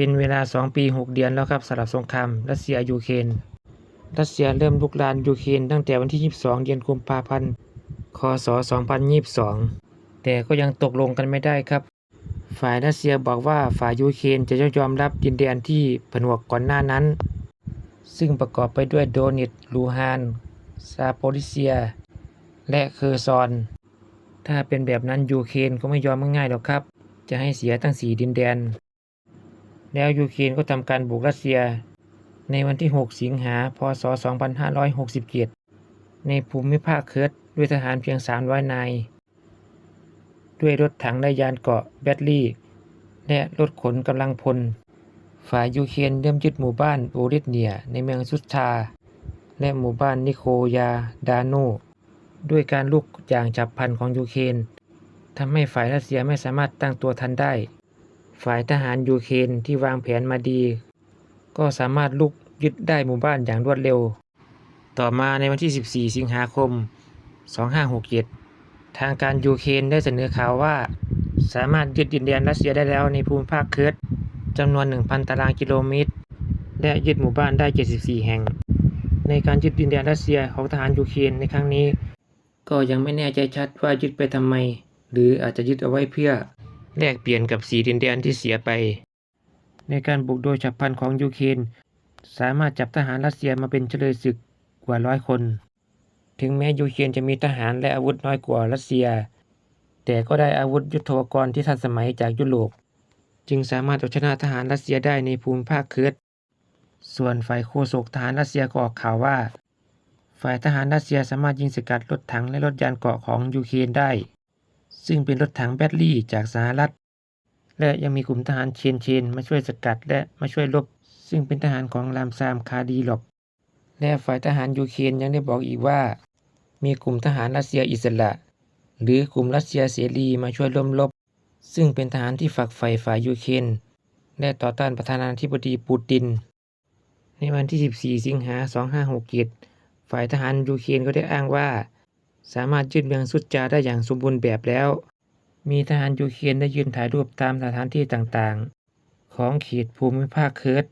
เป็นเวลา 2 ปี 6 เดือนแล้วครับสำหรับสงครามรัสเซียยูเครนรัสเซียเริ่มลุกรานยูเครนตั้งแต่วันที่ 22 เดือนกุมภาพันธ์คศ 2022 แต่ก็ยังตกลงกันไม่ได้ครับ ฝ่ายรัสเซียบอกว่าฝ่ายยูเครนจะยอมรับดินแดนที่ผนวกก่อนหน้านั้น ซึ่งประกอบไปด้วยโดเนตส์ลูฮานซาโปริเซีย และเคอร์ซอน ถ้าเป็นแบบนั้นยูเครนก็ไม่ยอมง่ายๆหรอกครับ จะให้เสียตั้งสีดินแดน แล้วยูเครนก็ทำการบุกรัสเซีย ในวันที่ 6 สิงหา พศ 2567 ในภูมิภาคเคิร์ดด้วยทหารเพียง 300 นาย ด้วยรถถังและยานเกาะแบตลี่ และรถขนกำลังพล ฝ่ายยูเครนเริ่มยึดหมู่บ้านโอริสเนีย ในเมืองซุสทาและหมู่บ้านนิโคยาดาโนด้วยการลุกอย่างฉับพลันของยูเครนทำให้ฝ่ายรัสเซียไม่สามารถตั้งตัวทันได้ ฝ่ายทหารยูเครนที่วางแผนมาดี ก็สามารถลุกยึดได้หมู่บ้านอย่างรวดเร็ว ต่อมาในวันที่ 14 สิงหาคม 2567 ทางการยูเครนได้เสนอข่าวว่า สามารถยึดดินแดนรัสเซียได้แล้วในภูมิภาคเคิร์ดจำนวน 1,000 ตารางกิโลเมตร และยึดหมู่บ้านได้ 74 แห่ง ในการยึดดินแดนรัสเซียของทหารยูเครนในครั้งนี้ ก็ยังไม่แน่ใจชัดว่ายึดไปทำไม หรืออาจจะยึดเอาไว้เพื่อ แลกเปลี่ยนกับสีดินแดนที่เสียไป ในการบุกโดยฉับพลันของยูเครนสามารถจับทหารรัสเซียมาเป็นเฉลยศึกกว่าร้อยคน ถึงแม้ยูเครนจะมีทหารและอาวุธน้อยกว่ารัสเซีย แต่ก็ได้อาวุธยุทโธปกรณ์ที่ทันสมัยจากยุโรป จึงสามารถเอาชนะทหารรัสเซียได้ในภูมิภาคเคิร์ดส่วนฝ่ายโฆษกทหารรัสเซียก็ออกข่าวว่า ฝ่ายทหารรัสเซียสามารถยิงสกัดรถถังและรถยานเกราะของยูเครนได้ ซึ่งเป็นรถถังแบตลี่จากสหรัฐ และยังมีกลุ่มทหารเชนเชนมาช่วยสกัดและมาช่วยรบ ซึ่งเป็นทหารของรามซามคาดีลอบและฝ่ายทหารยูเครนยังได้บอกอีกว่า มีกลุ่มทหารรัสเซียอิสระ หรือกลุ่มรัสเซียเสรีมาช่วยร่วมรบ ซึ่งเป็นทหารที่ฝักใฝ่ฝ่ายยูเครนและต่อต้านประธานาธิบดีปูติน ในวันที่ 14 สิงหา 2567 ฝ่ายทหารยูเครนก็ได้อ้างว่า สามารถยึดเมืองซุดจาได้อย่างสมบูรณ์แบบแล้ว มีทหารยูเครนได้ยืนถ่ายรูปตามสถานที่ต่างๆ ของเขตภูมิภาคเคิร์ด